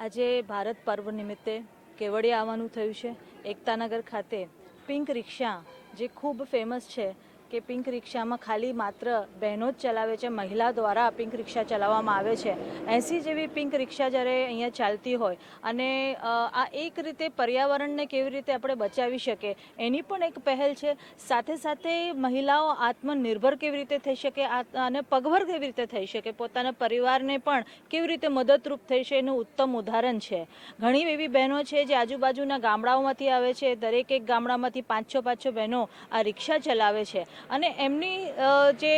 આજે ભારત પર્વ નિમિત્તે કેવડિયા આવવાનું થયું છે. એકતાનગર ખાતે પિંક રિક્ષા, જે ખૂબ ફેમસ છે કે પિંક રિક્ષામાં ખાલી માત્ર બહેનો જ ચલાવે છે, મહિલા દ્વારા પિંક રિક્ષા ચલાવવામાં આવે છે. એંસી જેવી પિંક રિક્ષા જ્યારે અહીંયા ચાલતી હોય અને આ એક રીતે પર્યાવરણને કેવી રીતે આપણે બચાવી શકીએ, એની પણ એક પહેલ છે. સાથે સાથે મહિલાઓ આત્મનિર્ભર કેવી રીતે થઈ શકે અને પગભર કેવી રીતે થઈ શકે, પોતાના પરિવારને પણ કેવી રીતે મદદરૂપ થઈ છે એનું ઉત્તમ ઉદાહરણ છે. ઘણી એવી બહેનો છે જે આજુબાજુના ગામડાઓમાંથી આવે છે, દરેક એક ગામડામાંથી પાંચ છ પાંચ છ બહેનો આ રિક્ષા ચલાવે છે. અને એમની જે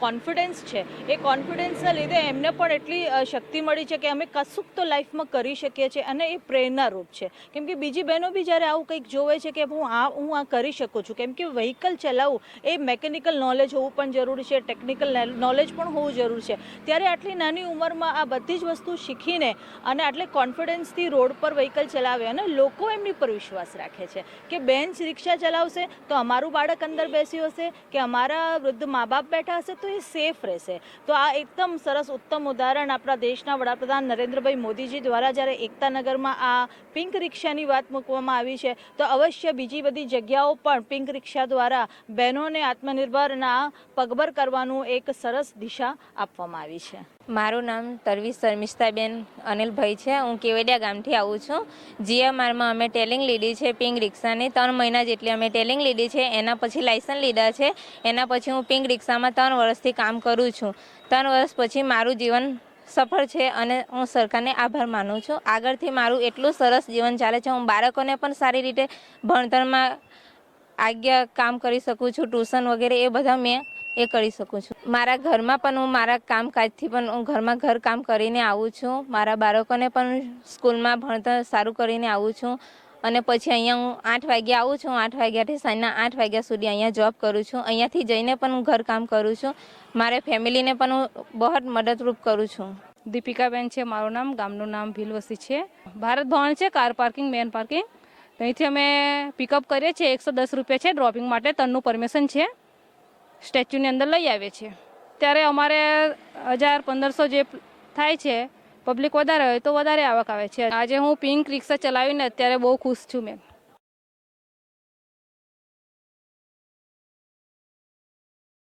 કોન્ફિડન્સ છે, એ કોન્ફિડન્સના લીધે એમને પણ એટલી શક્તિ મળી છે કે અમે કશુંક તો લાઈફમાં કરી શકીએ છીએ અને એ પ્રેરણારૂપ છે. કેમ કે બીજી બહેનો બી જ્યારે આવું કંઈક જોવે છે કે હું આ હું આ કરી શકું છું, કેમ કે વ્હીકલ ચલાવવું એ મેકેનિકલ નોલેજ હોવું પણ જરૂરી છે ટેકનિકલ નોલેજ પણ હોવું જરૂરી છે. ત્યારે આટલી નાની ઉંમરમાં આ બધી જ વસ્તુ શીખીને અને આટલે કોન્ફિડન્સથી રોડ પર વ્હીકલ ચલાવે અને લોકો એમની પર વિશ્વાસ રાખે છે કે બેન રિક્ષા ચલાવશે તો અમારું બાળક અંદર બેસ્યું હશે કે અમારા વૃદ્ધ મા બાપ બેઠા હશે તો એ સેફ રહેશે. તો આ એકદમ સરસ ઉત્તમ ઉદાહરણ આપણા દેશના વડાપ્રધાન નરેન્દ્રભાઈ મોદીજી દ્વારા જ્યારે એકતાનગરમાં આ પિંક રિક્ષાની વાત મૂકવામાં આવી છે, તો અવશ્ય બીજી બધી જગ્યાઓ પણ પિંક રિક્ષા દ્વારા બહેનોને આત્મનિર્ભરના પગભર કરવાનું એક સરસ દિશા આપવામાં આવી છે. મારું નામ તરવી શર્મિષ્ઠાબેન અનિલભાઈ છે. હું કેવડિયા ગામથી આવું છું. જીએમઆરમાં અમે ટેલિંગ લીધી છે પિંક રિક્ષાની. ત્રણ મહિના જેટલી અમે ટેલિંગ લીધી છે. એના પછી લાયસન્સ લીધા છે. એના પછી હું પિંક રિક્ષામાં ત્રણ વર્ષથી કામ કરું છું. ત્રણ વર્ષ પછી મારું જીવન સફળ છે અને હું સરકારને આભાર માનું છું. આગળથી મારું એટલું સરસ જીવન ચાલે છે. હું બાળકોને પણ સારી રીતે ભણતરમાં આજ્ઞા કામ કરી શકું છું. ટ્યુશન વગેરે એ બધા મેં એ કરી શકું છું. મારા ઘરમાં પણ હું મારા કામકાજથી પણ હું ઘરમાં ઘર કામ કરીને આવું છું. મારા બાળકોને પણ સ્કૂલમાં ભણતર સારું કરીને આવું છું. અને પછી અહીંયા હું આઠ વાગ્યા આવું છું, આઠ વાગ્યાથી સાંજના આઠ વાગ્યા સુધી અહીંયા જોબ કરું છું. અહીંયાથી જઈને પણ હું ઘર કામ કરું છું. મારે ફેમિલીને પણ હું બહુ મદદરૂપ કરું છું. દીપિકાબેન છે, મારું નામ, ગામનું નામ ભીલવસી છે. ભારત ભવન છે, કાર પાર્કિંગ, મેન પાર્કિંગ. અહીંથી અમે પિકઅપ કરીએ છીએ, એકસો દસ રૂપિયા છે ડ્રોપિંગ માટે, તનનું પરમિશન છે. સ્ટેચ્યુની અંદર લઈ આવીએ છીએ. ત્યારે અમારે હજાર પંદરસો જે થાય છે પબ્લિક વધારે હોય તો વધારે આવક આવે છે. આજે હું પિંક રિક્ષા ચલાવીને અત્યારે બહુ ખુશ છું મેં